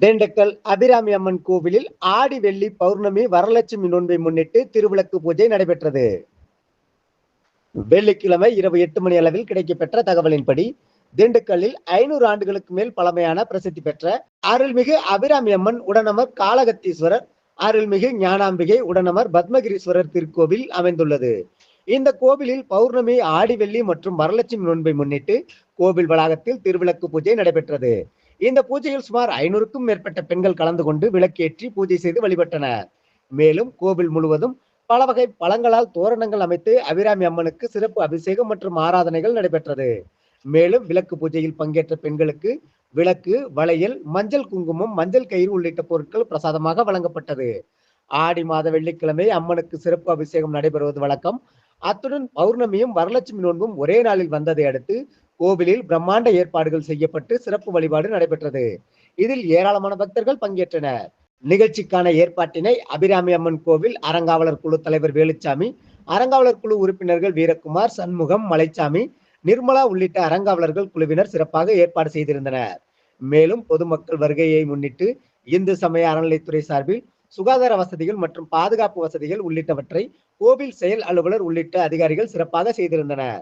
திண்டுக்கல் அபிராமி அம்மன் கோவிலில் ஆடி வெள்ளி பௌர்ணமி வரலட்சுமி நோன்பை முன்னிட்டு திருவிளக்கு பூஜை நடைபெற்றது. வெள்ளிக்கிழமை இரவு எட்டு மணி அளவில் கிடைக்கப்பெற்ற தகவலின்படி திண்டுக்கல்லில் ஐநூறு ஆண்டுகளுக்கு மேல் பழமையான பிரசித்தி பெற்ற அருள்மிகு அபிராமி அம்மன் உடனமர் காளகத்தீஸ்வரர் அருள்மிகு ஞானாம்பிகை உடனமர் பத்மகிரீஸ்வரர் திருக்கோவில் அமைந்துள்ளது. இந்த கோவிலில் பௌர்ணமி ஆடிவெள்ளி மற்றும் வரலட்சுமி நோன்பை முன்னிட்டு கோவில் வளாகத்தில் திருவிளக்கு பூஜை நடைபெற்றது. இந்த பூஜையில் சுமார் ஐநூறுக்கும் மேற்பட்ட பெண்கள் கலந்து கொண்டு விளக்கேற்றி பூஜை செய்து வழிபட்டனர். மேலும் கோவில் முழுவதும் பல வகை பழங்களால் தோரணங்கள் அமைத்து அபிராமி அம்மனுக்கு சிறப்பு அபிஷேகம் மற்றும் ஆராதனைகள் நடைபெற்றது. மேலும் விளக்கு பூஜையில் பங்கேற்ற பெண்களுக்கு விளக்கு வளையல் மஞ்சள் குங்குமம் மஞ்சள் கயிறு உள்ளிட்ட பொருட்கள் பிரசாதமாக வழங்கப்பட்டது. ஆடி மாத வெள்ளிக்கிழமை அம்மனுக்கு சிறப்பு அபிஷேகம் நடைபெறுவது வழக்கம். அத்துடன் பௌர்ணமியும் வரலட்சுமி நோன்பும் ஒரே நாளில் வந்ததை அடுத்து கோவிலில் பிரம்மாண்ட ஏற்பாடுகள் செய்யப்பட்டு சிறப்பு வழிபாடு நடைபெற்றது. இதில் ஏராளமான பக்தர்கள் பங்கேற்றனர். நிகழ்ச்சிக்கான ஏற்பாட்டினை அபிராமி அம்மன் கோவில் அறங்காவலர் குழு தலைவர் வேலுச்சாமி அறங்காவலர் குழு உறுப்பினர்கள் வீரகுமார் சண்முகம் மலைச்சாமி நிர்மலா உள்ளிட்ட அறங்காவலர்கள் குழுவினர் சிறப்பாக ஏற்பாடு செய்திருந்தனர். மேலும் பொதுமக்கள் வருகையை முன்னிட்டு இந்து சமய அறநிலைத்துறை சார்பில் சுகாதார வசதிகள் மற்றும் பாதுகாப்பு வசதிகள் உள்ளிட்டவற்றை கோவில் செயல் அலுவலர் உள்ளிட்ட அதிகாரிகள் சிறப்பாக செய்திருந்தனர்.